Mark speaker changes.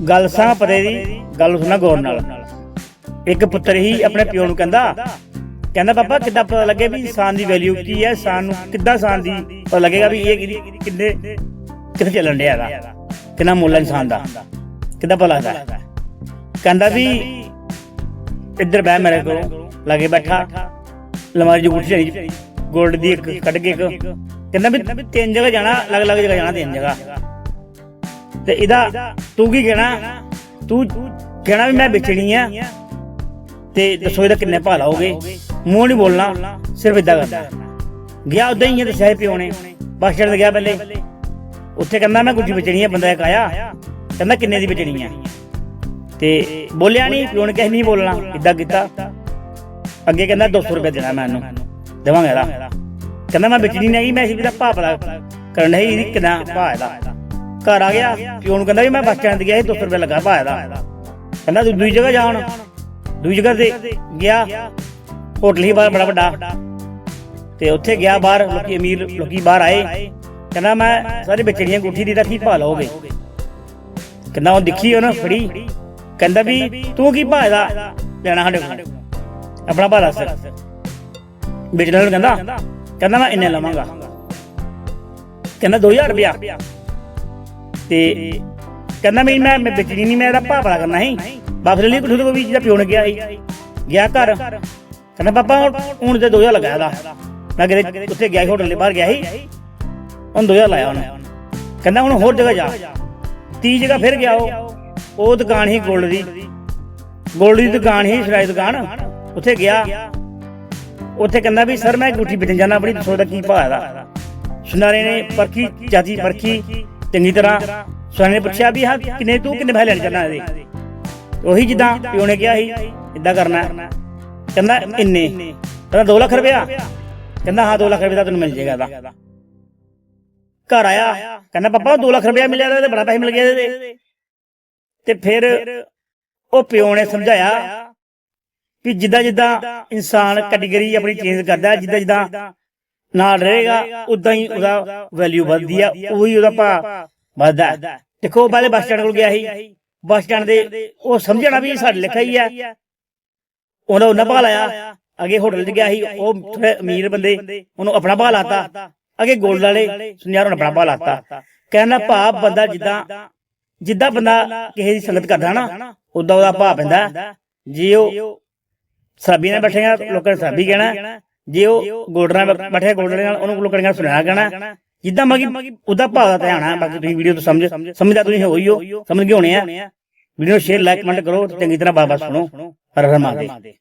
Speaker 1: ਗੱਲ ਸਾਂ ਪਰੇ ਦੀ, ਗੱਲ ਸੁਣਾ ਗੌਰ ਨਾਲ। ਇੱਕ ਪੁੱਤਰ ਹੀ ਆਪਣੇ ਪਿਓ ਨੂੰ ਕਹਿੰਦਾ ਕਹਿੰਦਾ, ਪਾਪਾ, ਕਿੱਦਾਂ ਪਤਾ ਲੱਗੇ ਵੀ ਇਨਸਾਨ ਦੀ ਵੈਲਿਊ ਕੀ ਹੈ? ਇਨਸਾਨ ਨੂੰ ਕਿੱਦਾਂ ਇਨਸਾਨ ਦੀ ਪਤਾ ਲੱਗੇਗਾ ਵੀ ਇਹ ਕਿੰਨੇ, ਕਿੱਥੇ ਚੱਲਣ ਡਿਆ ਦਾ ਕਿੰਨਾ ਮੁੱਲ ਇਨਸਾਨ ਦਾ? ਕਿੱਦਾਂ ਪਤਾ ਲੱਗਦਾ ਕਹਿੰਦਾ ਵੀ ਇੱਧਰ ਬਹਿ ਮੇਰੇ ਕੋਲ, ਲਾਗੇ ਬੈਠਾ। ਲਮਾਰੀ ਦੀ ਗੁੱਠੀ ਚੜੀ ਗੋਲਡ ਦੀ ਇੱਕ ਕੱਢ ਕੇ ਇੱਕ। ਕਹਿੰਦਾ ਵੀ ਤਿੰਨ ਜਗ੍ਹਾ ਜਾਣਾ ਅਲੱਗ ਅਲੱਗ ਜਗ੍ਹਾ ਜਾਣਾ ਤਿੰਨ ਜਗ੍ਹਾ। ਤੇ ਇਹਦਾ ਤੂੰ ਕੀ ਕਹਿਣਾ? ਤੂੰ ਕਹਿਣਾ ਵੀ ਮੈਂ ਵੇਚਣੀ ਆ। ਤੇ ਦੱਸੋ ਇਹਦਾ ਕਿੰਨੇ ਭਾਅ ਲਾਓਗੇ? ਮੂੰਹ ਨਹੀਂ ਬੋਲਣਾ, ਸਿਰਫ ਇਦਾਂ ਕਰਨਾ। ਗਿਆ ਉਦਾਂ ਹੀ ਇਹ ਦੱਸਿਆ ਪਿਓ ਨੇ ਬੱਸ ਸਟੈਂਡ ਗਿਆ ਪਹਿਲੇ। ਉੱਥੇ ਕਹਿੰਦਾ ਮੈਂ ਗੁੱਡੀ ਵੇਚਣੀ ਆ, ਬੰਦਾ ਇੱਕ ਆਇਆ। ਕਹਿੰਦਾ ਕਿੰਨੇ ਦੀ ਵੇਚਣੀ ਆ? ਤੇ ਬੋਲਿਆ ਨਹੀਂ ਪਿਓ ਨੇ ਕਿਹਾ ਨਹੀਂ ਬੋਲਣਾ। ਇਦਾਂ ਕੀਤਾ। ਅੱਗੇ ਕਹਿੰਦਾ 200 ਰੁਪਏ ਦੇਣਾ ਮੈਂ ਇਹਨੂੰ। ਦੇਵਾਂਗਾ ਇਹਦਾ। ਕਹਿੰਦਾ ਮੈਂ ਵੇਚਣੀ ਨਹੀਂ ਹੈਗੀ, ਮੈਂ ਇਸ ਦਾ ਭਾਅ ਪਤਾ ਕਰਨ ਹੈ ਇਹਦੀ ਕਿੰਨਾ ਭਾਅ ਇਹਦਾ। ਘਰ ਆ ਗਿਆ ਪਿਓ ਨੂੰ ਕਹਿੰਦਾ ਵੀ ਮੈਂ ਬੱਸ ਸਟੈਂਡ ਤੇ ਗਿਆ ਸੀ 200 ਰੁਪਏ ਲੱਗਾ ਭਾਅ ਇਹਦਾ। ਕਹਿੰਦਾ ਤੂੰ ਦੂਜੀ ਜਗ੍ਹਾ ਜਾਣ ਦੂਜੀ ਜਗ੍ਹਾ ਤੇ ਗਿਆ, ਹੋਟਲ ਹੀ ਬੜਾ ਵੱਡਾ। ਤੇ ਉੱਥੇ ਗਿਆ ਬਾਹਰ, ਲੋਕੀ ਅਮੀਰ ਲੋਕੀ ਬਾਹਰ ਆਏ। ਕਹਿੰਦਾ ਮੈਂ ਸਾਰੇ ਵੇਚਣੀਆਂ ਗੁੱਠੀ ਦੀ ਦਾ ਕੀ ਭਾਅ ਲਾਓਗੇ। ਕਹਿੰਦਾ ਉਹ ਦੇਖੀ ਉਹਨੇ ਫੜੀ। ਕਹਿੰਦਾ ਵੀ ਤੂੰ ਕੀ ਭਾਅ ਦਾ ਲੈਣਾ ਸਾਡੇ ਕੋਲ। ਆਪਣਾ ਭਾਅ ਦੱਸ। ਵੇਚਣ ਨੂੰ ਕਹਿੰਦਾ ਕਹਿੰਦਾ ਮੈਂ ਇੰਨੇ ਲਵਾਂਗਾ। ਕਹਿੰਦਾ 2000 ਰੁਪਇਆ। ਤੇ ਕਹਿੰਦਾ ਮੈਂ ਮੈਂ ਮੈਂ ਵੇਚਣੀ ਨਹੀਂ, ਮੈਂ ਇਹਦਾ ਭਾਅ ਕਰਨਾ ਸੀ। ਵਾਪਸ ਲਈ ਕੁਝ ਤੋਂ ਵੀ ਜਿਹਦਾ ਪਿਓ ਨੇ ਗਿਆ ਸੀ। ਗਿਆ ਘਰ। ਕਹਿੰਦਾ, ਪਾਪਾ, ਹੁਣ- ਤੇ 2000 ਲਗਾਇਆ ਦਾ ਮੈਂ ਕਿਤੇ ਉੱਥੇ ਗਿਆ ਹੋਟਲ ਦੇ ਬਾਹਰ ਗਿਆ ਸੀ। ਹੁਣ 2000 ਲਾਇਆ ਉਹਨੇ। ਕਹਿੰਦਾ, ਹੁਣ ਹੋਰ ਜਗ੍ਹਾ ਜਾ। ਤੀ ਜਗ੍ਹਾ ਫਿਰ ਗਿਆ ਉਹ। ਉਹ ਦੁਕਾਨ ਹੀ ਗੋਲਡ ਦੀ। ਗੋਲਡ ਦੀ ਦੁਕਾਨ ਹੀ ਸਰਾਈ ਦੁਕਾਨ। ਉੱਥੇ ਗਿਆ। ਉੱਥੇ ਕਹਿੰਦਾ ਵੀ, ਸਰ, ਮੈਂ ਗੁੱਠੀ ਵੇਚਣ ਜਾਣਾ, ਆਪਣੀ ਦੱਸੋ ਕੀ ਭਾਅ ਦਾ ਸੁਨਾਰੇ ਨੇ ਪਰਖੀ, ਚਾਚੀ ਪਰਖੀ। ਚੰਗੀ ਤਰ੍ਹਾਂ ਸੁਨਾਰੇ ਨੇ ਪੁੱਛਿਆ ਵੀ ਹਾਂ ਕਿੰਨੇ ਤੂੰ ਕਿੰਨੇ ਪੈਸੇ ਲੈਣ ਚਾਹਨਾ ਇਹਦੇ? ਉਹੀ ਜਿੱਦਾਂ ਪਿਓ ਨੇ ਕਿਹਾ ਸੀ ਇਦਾਂ ਕਰਨਾ। ਕਹਿੰਦਾ ਇੰਨੇ। ਕਹਿੰਦਾ 2 ਲੱਖ ਰੁਪਇਆ। ਕਹਿੰਦਾ ਹਾਂ 2 ਲੱਖ ਰੁਪਏ ਦਾ ਤੈਨੂੰ ਮਿਲ ਜਾਏਗਾ ਇਹਦਾ। ਘਰ ਆਇਆ ਕਹਿੰਦਾ ਪਾਪਾ 2 ਲੱਖ ਰੁਪਇਆ ਮਿਲਿਆ ਤੇ ਬੜਾ ਪੈਸੇ ਮਿਲ ਗਿਆ ਇਹਦੇ ਤੇ। ਫਿਰ ਉਹ ਪਿਓ ਨੇ ਸਮਝਾਇਆ ਕਿ ਜਿੱਦਾਂ ਜਿੱਦਾਂ ਇਨਸਾਨ ਕੈਟਾਗਰੀ ਆਪਣੀ ਚੇਂਜ ਕਰਦਾ ਹੈ, ਜਿੱਦਾਂ ਜਿੱਦਾਂ ਨਾਲ ਰਹੇਗਾ, ਉਦਾਂ ਹੀ ਉਹਦਾ ਵੈਲਿਊ ਵੱਧਦੀ ਆ, ਉਹੀ ਉਹਦਾ ਭਾਅ ਵੱਧਦਾ ਦੇਖੋ ਪਹਿਲੇ ਬੱਸ ਸਟੈਂਡ ਕੋਲ ਗਿਆ ਸੀ। ਬੱਸ ਸਟੈਂਡ ਦੇ ਉਹ ਸਮਝਣਾ ਵੀ ਸਾਡੇ ਲਿਖਾ ਹੀ ਆ। ਉਹਨਾਂ ਉਹਨਾਂ ਭਾਅ ਲਾਇਆ। ਅੱਗੇ ਹੋਟਲ 'ਚ ਗਿਆ ਸੀ। ਉਹ ਥੋੜੇ ਅਮੀਰ ਬੰਦੇ, ਉਹਨੂੰ ਆਪਣਾ ਭਾਅ ਲਾਤਾ। ਅੱਗੇ ਗੋਲਡ ਵਾਲੇ ਸੁਨਿਆਰ ਨੂੰ ਆਪਣਾ ਭਾਅ ਲਾਤਾ। ਕਹਿੰਦਾ ਭਾਅ, ਬੰਦਾ ਜਿੱਦਾਂ ਜਿੱਦਾਂ ਬੰਦਾ ਕਿਸੇ ਦੀ ਸੰਗਤ ਕਰਦਾ ਨਾ, ਉਦਾਂ ਉਹਦਾ ਭਾਅ ਪੈਂਦਾ। ਜੇ ਉਹ ਸਾਬੀ ਨਾਲ ਬੈਠੇਗਾ ਲੋਕਾਂ ਨੇ ਸ਼ਰਾਬੀ ਕਹਿਣਾ ਜੇ ਉਹ ਗੋਲਡ ਨਾਲ ਬੈਠੇ ਗੋਲਡ ਨਾਲ ਉਹਨੂੰ ਲੋਕਾਂ ਨੇ ਸੁਣਿਆ ਕਹਿਣਾ ਜਿੱਦਾਂ ਮਗੀ ਉਹਦਾ ਭਾਅ ਦਾ ਧਿਆਨ ਬਾਕੀ ਤੁਸੀਂ ਵੀਡੀਓ ਤੋਂ ਸਮਝ, ਸਮਝਦਾ ਤੁਸੀਂ ਹੋਈ ਹੋ ਸਮਝ ਗਏ ਹੋਣੇ ਆ। ਵੀਡੀਓ ਸ਼ੇਅਰ ਲਾਈਕ ਕਮੈਂਟ ਕਰੋ ਚੰਗੀ ਤਰ੍ਹਾਂ ਬਾਬਾ ਸੁਣੋ, ਹਰ ਹਰ ਮਹਾਦੇਵ।